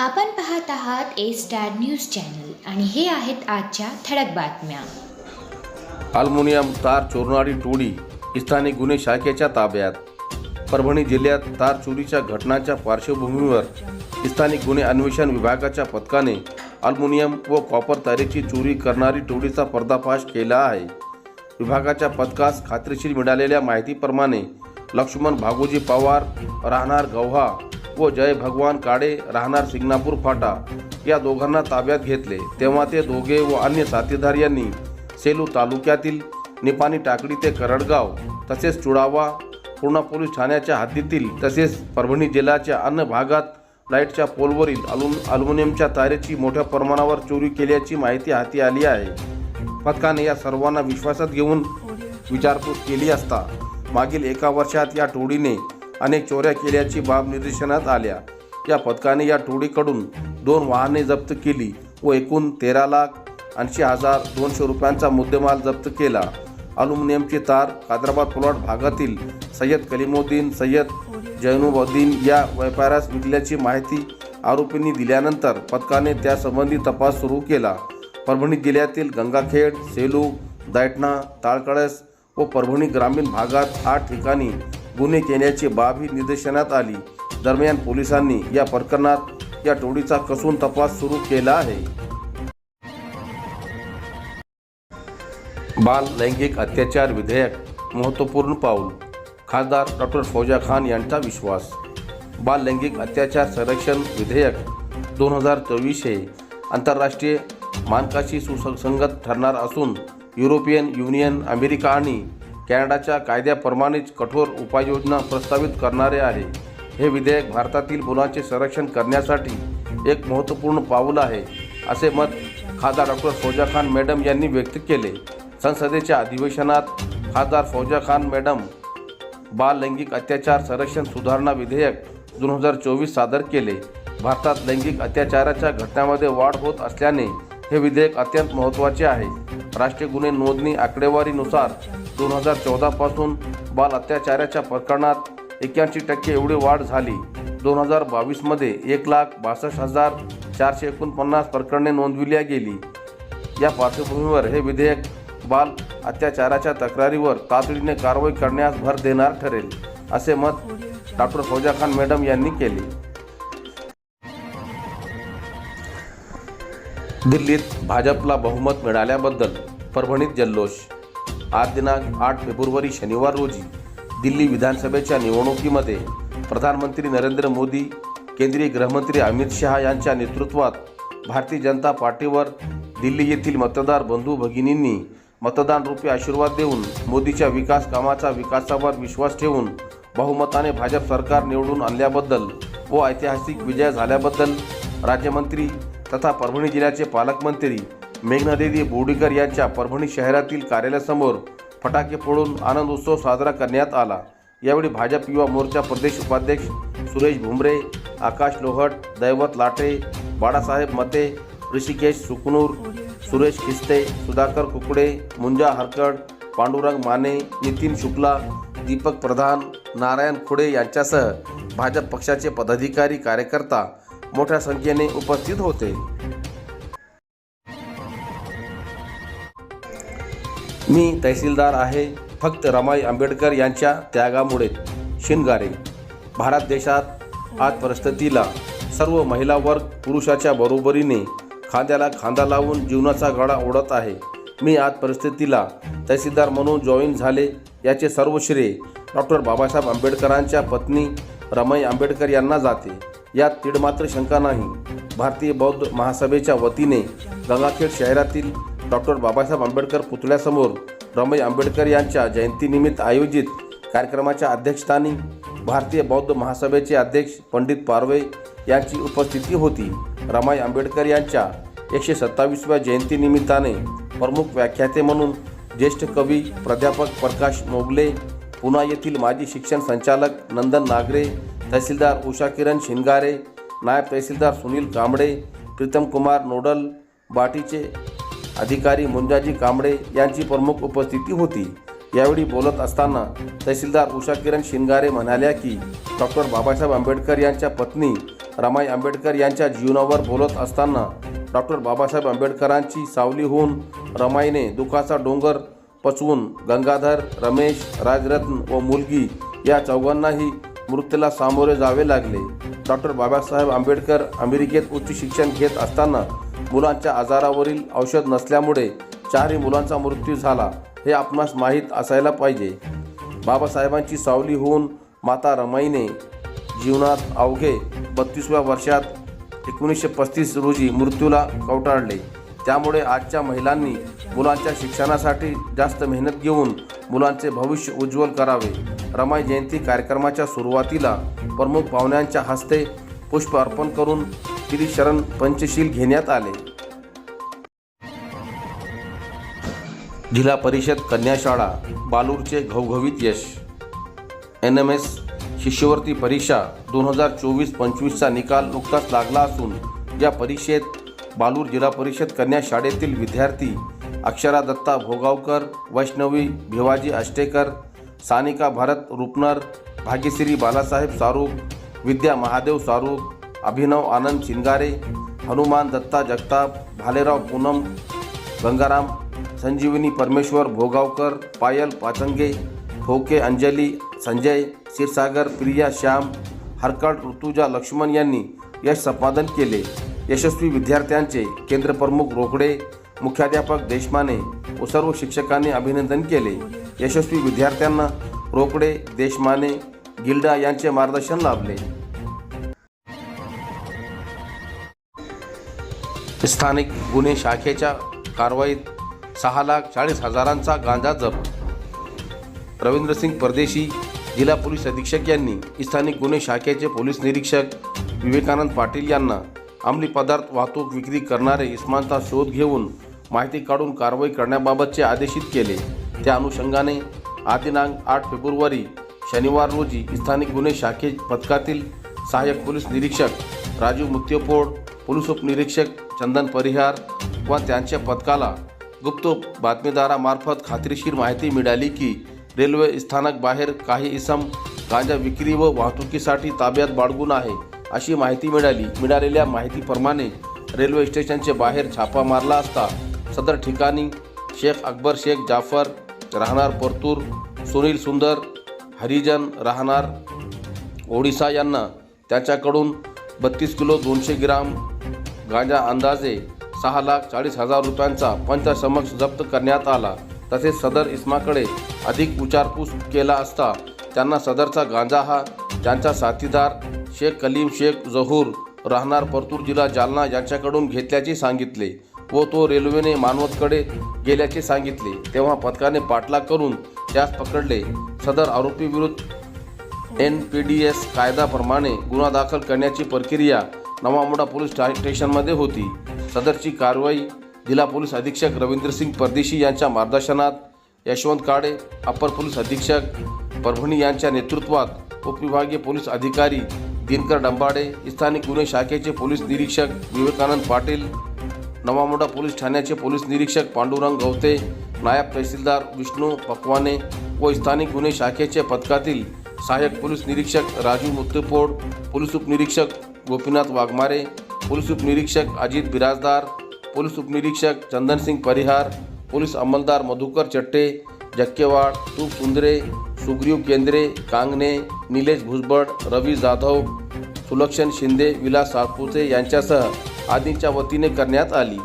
आपण पाहत आहात ए स्टार न्यूज चॅनल आणि हे आहेत आजच्या ठळक बातम्या. अल्मुनियम तार चोरणारी टोळी स्थानिक गुन्हे शाखेच्या ताब्यात. परभणी जिल्ह्यात तार चोरीच्या घटनांच्या पार्श्वभूमीवर स्थानिक गुन्हे अन्वेषण विभागाच्या पथकाने अल्मुनियम व कॉपर तारेची चोरी करणारी टोळीचा पर्दाफाश केला आहे. विभागाच्या पथकास खात्रीशीर मिळालेल्या माहितीप्रमाणे लक्ष्मण भागोजी पवार राहणार गव्हा व जय भगवान काळे राहणार सिंगणापूर फाटा. या दोघांना ताब्यात घेतले. तेव्हा ते दोघे व अन्य साथीदार यांनी सेलू तालुक्यातील निपाणी टाकडी ते करडगाव तसेच चुडावा पूर्णा पोलीस ठाण्याच्या हद्दीतील तसेच परभणी जिल्ह्याच्या अन्य भागात लाईटच्या पोलवरील अलुम अल्युमिनियमच्या तारेची मोठ्या प्रमाणावर चोरी केल्याची माहिती हाती आली आहे. पथकाने या सर्वांना विश्वासात घेऊन विचारपूस केली असता मागील एका वर्षात या टोळीने अनेक चोऱ्या केल्याची बाब निदर्शनात आल्या. या पथकाने या टोळीकडून दोन वाहने जप्त केली व एकूण तेरा लाख ऐंशी हजार दोनशे रुपयांचा मुद्देमाल जप्त केला. अल्युमिनियमची तार हैदराबाद प्लॉट भागातील सय्यद कलिमुद्दीन सय्यद जैनुबद्दीन या व्यापाऱ्यास विकल्याची माहिती आरोपींनी दिल्यानंतर पथकाने त्यासंबंधी तपास सुरू केला. परभणी जिल्ह्यातील गंगाखेड सेलू दैटणा ताळकळस व परभणी ग्रामीण भागात आठ ठिकाणी गुन्हे केल्याची बाब ही निदर्शनात आली. दरम्यान पोलिसांनी या प्रकरणात या टोळीचा कसून तपास सुरू केला आहे. बाल लैंगिक अत्याचार विधेयक महत्त्वपूर्ण पाऊल खासदार डॉक्टर फौजा खान यांचा विश्वास. बाल लैंगिक अत्याचार संरक्षण विधेयक दोन हजार चोवीस हे आंतरराष्ट्रीय मानकाशी सुसंगत ठरणार असून युरोपियन युनियन अमेरिका आणि कॅनडाच्या कायद्याप्रमाणेच कठोर उपाययोजना प्रस्तावित करणारे आहे. हे विधेयक भारतातील मुलांचे संरक्षण करण्यासाठी एक महत्त्वपूर्ण पाऊल आहे असे मत खासदार डॉक्टर फौजा खान मॅडम यांनी व्यक्त केले. संसदेच्या अधिवेशनात खासदार फौजा खान मॅडम बाल लैंगिक अत्याचार संरक्षण सुधारणा विधेयक दोन हजार चोवीस सादर केले. भारतात लैंगिक अत्याचाराच्या घटनांमध्ये वाढ होत असल्याने हे विधेयक अत्यंत महत्त्वाचे आहे. राष्ट्रीय गुन्हे नोंदणी आकडेवारीनुसार दोन हजार चौदापासून बाल अत्याचाराच्या प्रकरणात एक्याऐंशी टक्के एवढी वाढ झाली. दोन हजार बावीसमध्ये एक लाख बासष्ट हजार चारशे एकोणपन्नास प्रकरणे नोंदविल्या गेली. या पार्श्वभूमीवर हे विधेयक बाल अत्याचाराच्या तक्रारीवर तातडीने कारवाई करण्यास भर देणार ठरेल असे मत डॉक्टर फौजा खान मॅडम यांनी केले. दिल्लीत भाजपला बहुमत मिळाल्याबद्दल परभणीत जल्लोष आज दिनांक आठ फेब्रुवारी शनिवार रोजी दिल्ली विधानसभेच्या निवडणुकीमध्ये प्रधानमंत्री नरेंद्र मोदी केंद्रीय गृहमंत्री अमित शहा यांच्या नेतृत्वात भारतीय जनता पार्टीवर दिल्ली येथील मतदार बंधू भगिनींनी मतदान रूपी आशीर्वाद देऊन मोदीच्या विकास कामाचा विकासावर विश्वास ठेवून बहुमताने भाजप सरकार निवडून आणल्याबद्दल व ऐतिहासिक विजय झाल्याबद्दल राज्यमंत्री तथा परभणी जिल्ह्याचे पालकमंत्री मेघनादेवी बोर्डीकर यांच्या परभणी शहरातील कार्यालयासमोर फटाके फोडून आनंद उत्सव साजरा करण्यात आला. यावेळी भाजप युवा मोर्चा प्रदेश उपाध्यक्ष सुरेश भुमरे आकाश लोहट दैवत लाटे बाळासाहेब मते ऋषिकेश सुकनूर सुरेश खिस्ते सुधाकर कुकडे मुंजा हरकड पांडुरंग माने नितीन शुक्ला दीपक प्रधान नारायण खुडे यांच्यासह भाजप पक्षाचे पदाधिकारी कार्यकर्ता मोठ्या संख्येने उपस्थित होते. मी तहसीलदार आहे. फक्त रमाई आंबेडकर यांच्या त्यागामुळे शिनगारे. भारत देशात आज परिस्थितीला सर्व महिला वर्ग पुरुषाच्या बरोबरीने खांद्याला खांदा लावून जीवनाचा गाडा ओढत आहे. मी आज परिस्थितीला तहसीलदार म्हणून जॉईन झाले. याचे सर्व श्रेय डॉक्टर बाबासाहेब आंबेडकरांच्या पत्नी रमाई आंबेडकर यांना जाते. यात तीडमात्र शंका नाही. भारतीय बौद्ध महासभेच्या वतीने गंगाखेड शहरातील डॉक्टर बाबासाहेब आंबेडकर पुतळ्यासमोर रमाई आंबेडकर यांच्या जयंतीनिमित्त आयोजित कार्यक्रमाच्या अध्यक्षस्थानी भारतीय बौद्ध महासभेचे अध्यक्ष पंडित पारवे यांची उपस्थिती होती. रमाई आंबेडकर यांच्या एकशे सत्तावीसव्या जयंतीनिमित्ताने प्रमुख व्याख्याते म्हणून ज्येष्ठ कवी प्राध्यापक प्रकाश मोगले पुणा येथील माजी शिक्षण संचालक नंदन नागरे तहसीलदार उषा किरण शिंगारे नायब तहसीलदार सुनील कांबळे प्रीतम कुमार नोडल बाटीचे अधिकारी मुंजाजी कांबळे यांची प्रमुख उपस्थिती होती. यावेळी बोलत असताना तहसीलदार उषा किरण शिंगारे म्हणाल्या की डॉक्टर बाबासाहेब आंबेडकर यांच्या पत्नी रमाई आंबेडकर यांच्या जीवनावर बोलत असताना डॉक्टर बाबासाहेब आंबेडकरांची सावली होऊन रमाईने दुखाचा डोंगर पचवून गंगाधर रमेश राजरत्न व मुलगी या चौघांनाही मृत्यूला सामोरे जावे लागले. डॉक्टर बाबासाहेब आंबेडकर अमेरिकेत उच्च शिक्षण घेत असताना मुलांच्या आजारावरील औषध नसल्यामुळे चारही मुलांचा मृत्यू झाला हे आपणास माहीत असायला पाहिजे. बाबासाहेबांची सावली होऊन माता रमाईने जीवनात अवघे बत्तीसव्या वर्षात एकोणीसशे पस्तीस रोजी मृत्यूला कवटाळले. त्यामुळे आजच्या महिलांनी मुलांच्या शिक्षणासाठी जास्त मेहनत घेऊन मुलांचे भविष्य उज्ज्वल करावे. रमाई जयंती कार्यक्रमाच्या सुरुवातीला प्रमुख पाहुण्यांच्या हस्ते पुष्प अर्पण करून त्रिशरण पंचशील घेण्यात आले. जिल्हा परिषद कन्याशाळा बालूरचे घवघवीत यश. एन एम एस शिष्यवृत्ती परीक्षा दोन हजार चोवीस पंचवीसचा निकाल नुकताच लागला असून या परीक्षेत बालूर जिल्हा परिषद कन्या शाळेतील विद्यार्थी अक्षरा दत्ता भोगावकर वैष्णवी भिवाजी आष्टेकर सानिका भरत रुपनर भाग्यश्री बालासाहेब सारूप विद्या महादेव सारूप अभिनव आनंद चिंगारे हनुमान दत्ता जगताप भालेराव पूनम गंगाराम संजीवनी परमेश्वर भोगावकर पायल पाचंगे ठोके अंजली संजय क्षीरसागर प्रिया श्याम हरकळ ऋतुजा लक्ष्मण यांनी यश संपादन केले. यशस्वी विद्यार्थ्यांचे केंद्रप्रमुख रोकडे मुख्याध्यापक देशमाने व सर्व शिक्षकांनी अभिनंदन केले. यशस्वी विद्यार्थ्यांना रोकडे देशमाने गिल्डा यांचे मार्गदर्शन लाभले. स्थानिक गुन्हे शाखेच्या कारवाईत सहा लाख चाळीस हजारांचा गांजा जप्त. रवींद्रसिंग परदेशी जिल्हा पोलीस अधीक्षक यांनी स्थानिक गुन्हे शाखेचे पोलीस निरीक्षक विवेकानंद पाटील यांना अंमली पदार्थ वाहतूक विक्री करणारे इस्मानचा शोध घेऊन माहिती काढून कारवाई करण्याबाबतचे आदेशित केले. त्या अनुषंगाने आदिनांक आठ फेब्रुवारी शनिवार रोजी स्थानिक गुन्हे शाखे पथकातील सहाय्यक पोलीस निरीक्षक राजू मुत्यपोड पोलीस उपनिरीक्षक चंदन परिहार व त्यांच्या पथकाला गुप्त बातमीदारामार्फत खात्रीशीर माहिती मिळाली की रेल्वे स्थानक बाहेर काही इसम गांजा विक्री व वाहतुकीसाठी ताब्यात बाळगून आहे अशी माहिती मिळाली. मिळालेल्या माहितीप्रमाणे रेल्वे स्टेशनचे बाहेर छापा मारला असता सदर ठिकाणी शेख अकबर शेख जाफर राहणार परतूर सुनील सुंदर हरिजन राहणार ओडिसा यांना त्याच्याकडून बत्तीस किलो दोनशे ग्राम गांजा अंदाजे सहा लाख चाळीस हजार रुपयांचा पंचसमक्ष जप्त करण्यात आला. तसेच सदर इस्माकडे अधिक विचारपूस केला असता त्यांना सदरचा गांजा हा त्यांचा साथीदार शेख कलीम शेख जहूर राहणार परतूर जिल्हा जालना यांच्याकडून घेतल्याचे सांगितले व तो रेल्वेने मानवतकडे गेल्याचे सांगितले. तेव्हा पथकाने पाठलाग करून त्यास पकडले. सदर आरोपीविरुद्ध एन पी डी एस कायद्याप्रमाणे गुन्हा दाखल करण्याची प्रक्रिया नवामोडा पोलीस स्टा- स्टेशनमध्ये होती. सदरची कारवाई जिल्हा पोलीस अधीक्षक रवींद्रसिंग परदेशी यांच्या मार्गदर्शनात यशवंत काळे अप्पर पोलीस अधीक्षक परभणी यांच्या नेतृत्वात उपविभागीय पोलीस अधिकारी दिनकर डंबाडे स्थानिक गुन्हे शाखेचे पोलीस निरीक्षक विवेकानंद पाटील नवामोडा पोलीस ठाण्याचे पोलीस निरीक्षक पांडुरंग गवते नायब तहसीलदार विष्णू पकवाने व स्थानिक गुन्हे शाखेचे पथकातील सहाय्यक पोलीस निरीक्षक राजू मुत्तेपोड पोलीस उपनिरीक्षक गोपीनाथ वाघमारे पोलीस उपनिरीक्षक अजित बिराजदार पोलीस उपनिरीक्षक चंदनसिंग परिहार पोलीस अंमलदार मधुकर चट्टे जक्केवाड तूप सुंदरे सुग्रीव केंद्रे कांगणे निलेश भुजबळ रवी जाधव सुलक्षण शिंदे विलास सातपुते यांच्यासह आदींच्या वतीने करण्यात आली.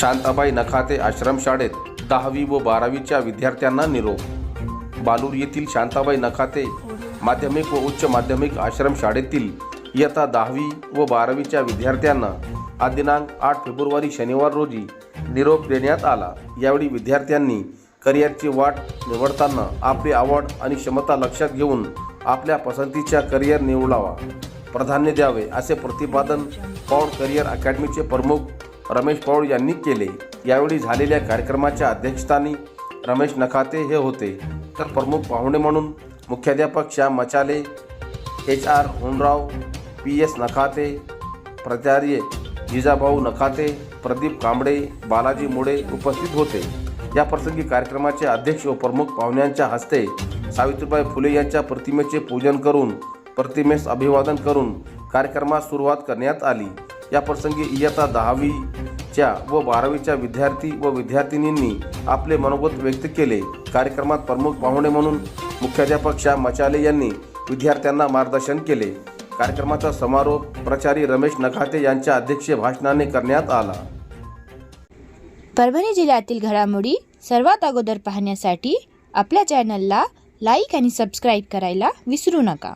शांताबाई नखाते आश्रमशाळेत दहावी व बारावीच्या विद्यार्थ्यांना निरोप बालूर येथील शांताबाई नखाते माध्यमिक व उच्च माध्यमिक आश्रमशाळेतील इयत्ता दहावी व बारावीच्या विद्यार्थ्यांना आज दिनांक आठ फेब्रुवारी शनिवार रोजी निरोप देण्यात आला. यावेळी विद्यार्थ्यांनी करिअरची वाट निवडताना आपली आवड आणि क्षमता लक्षात घेऊन आपल्या पसंतीच्या करिअर निवडावा. प्राधान्य द्यावे असे प्रतिपादन पौड करिअर अकॅडमीचे प्रमुख रमेश पौड यांनी केले. यावेळी झालेल्या कार्यक्रमाच्या अध्यक्षस्थानी रमेश नखाते हे होते. तर प्रमुख पाहुणे म्हणून मुख्याध्यापक Shyam Machale H R Honrao P S Nakhate प्राचार्य जिजाभाऊ नखाते प्रदीप कांबळे बालाजी मुळे उपस्थित होते. या प्रसंगी कार्यक्रमाचे अध्यक्ष व प्रमुख पाहुण्यांच्या हस्ते सावित्रीबाई फुले यांच्या प्रतिमेचे पूजन करून प्रतिमेस अभिवादन करून कार्यक्रमास सुरुवात करण्यात आली. या प्रसंगी इयत्ता च्या व बारावीच्या विद्यार्थी व विद्यार्थिनींनी आपले मनोगत व्यक्त केले. कार्यक्रमात प्रमुख पाहुणे म्हणून मुख्याध्यापक श्याम मचाले यांनी विद्यार्थ्यांना मार्गदर्शन केले. कार्यक्रमाचा समारोप प्रचारी रमेश नखाते यांच्या अध्यक्षीय भाषणाने करण्यात आला. परभणी जिल्ह्यातील घडामोडी सर्वात अगोदर पाहण्यासाठी आपल्या चॅनलला लाईक आणि सबस्क्राईब करायला विसरू नका.